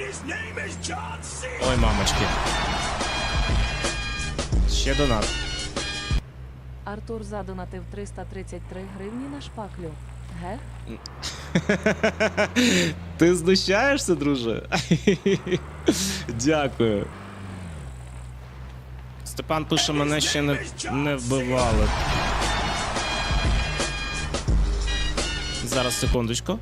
Ой, мамочки. Ще донат. Артур задонатив 333 гривні на шпаклю. Ге? Ти знущаєшся, друже? Дякую. Степан пише, мене ще не, не вбивали. Зараз секундочку.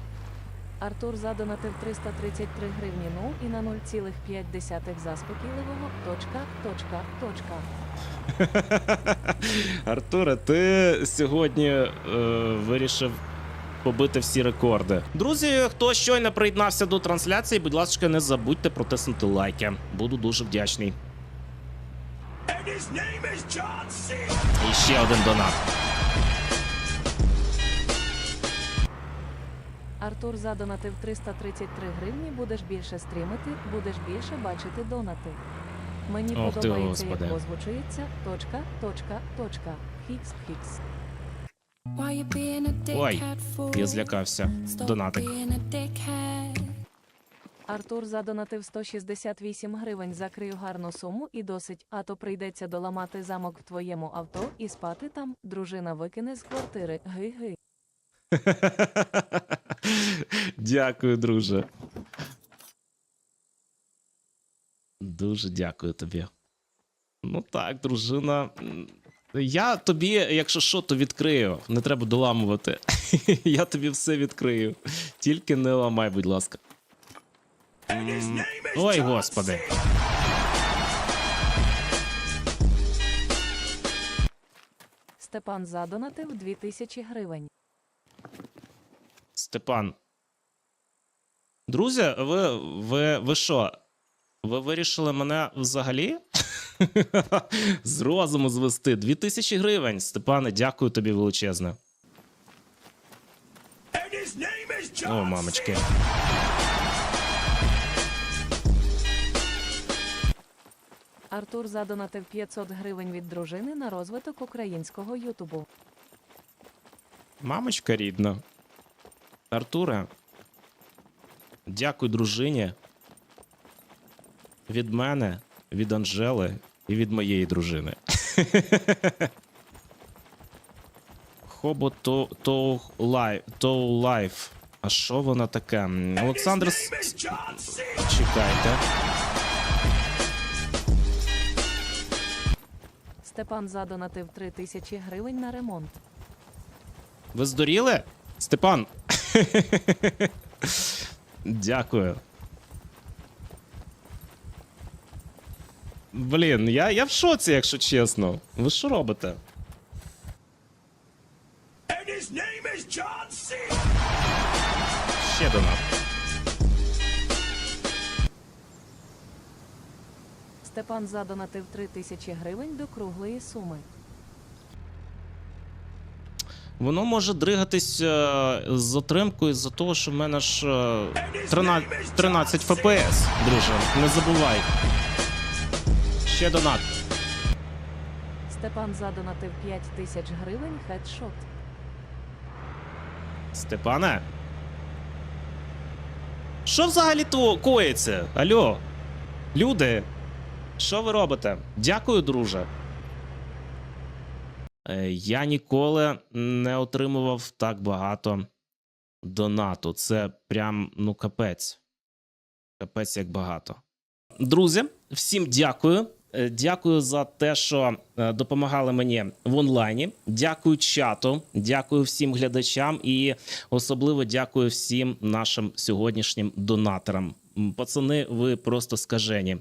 Артур задонатив 333 гривні ну і на 0,5 заспокійливого. Точка, точка, точка. Артуре, ти сьогодні е, вирішив побити всі рекорди. Друзі, хто щойно приєднався до трансляції, будь ласка, не забудьте протиснути лайки. Буду дуже вдячний. І ще один донат. Артур задонатив 333 гривні. Будеш більше стрімити, будеш більше бачити донати. Мені Ох подобається, як озвучується. Точка, точка, точка. Хікс, хікс. Ой, я злякався. Донатик. Артур задонатив 168 гривень. Закрию гарну суму і досить, а то прийдеться доламати замок в твоєму авто і спати там. Дружина викине з квартири. Ги-ги. Дякую, друже. Дуже дякую тобі. Ну так, дружина. Я тобі, якщо що, то відкрию. Не треба доламувати. Я тобі все відкрию. Тільки не ламай, будь ласка. Ой, господи. Степан задонатив 2000 гривень. Степан. Друзі, ви, ви, ви що? Ви вирішили мене взагалі з розуму звести? 2000 гривень. Степане, дякую тобі величезне. О, мамочки. Артур задонатив 500 гривень від дружини на розвиток українського Ютубу. Мамочка рідна. Артуре. Дякую дружині. Від мене, від Анжели і від моєї дружини. Хобо то, то, лай, то лайф. А що вона таке? Олександр. Чекайте. Степан задонатив 3000 гривень на ремонт. Ви здуріли? Степан. Дякую. Блін, я, я в шоці, якщо чесно. Ви що робите? Ще донат. Степан задонатив 3000 гривень до круглої суми. Воно може дригатись е, з затримкою з-за того, що в мене ж е, 13, 13 ФПС, друже. Не забувай. Ще донат. Степан задонатив 5000 гривень хедшот. Степане? Що взагалі то коїться? Алло? Люди? Що ви робите? Дякую, друже. Е, Я ніколи не отримував так багато донату. Це прям, ну, капець. Капець як багато. Друзі, всім дякую. Е, Дякую за те, що е, допомагали мені в онлайні. Дякую чату, дякую всім глядачам і особливо дякую всім нашим сьогоднішнім донаторам. Пацани, ви просто скажені.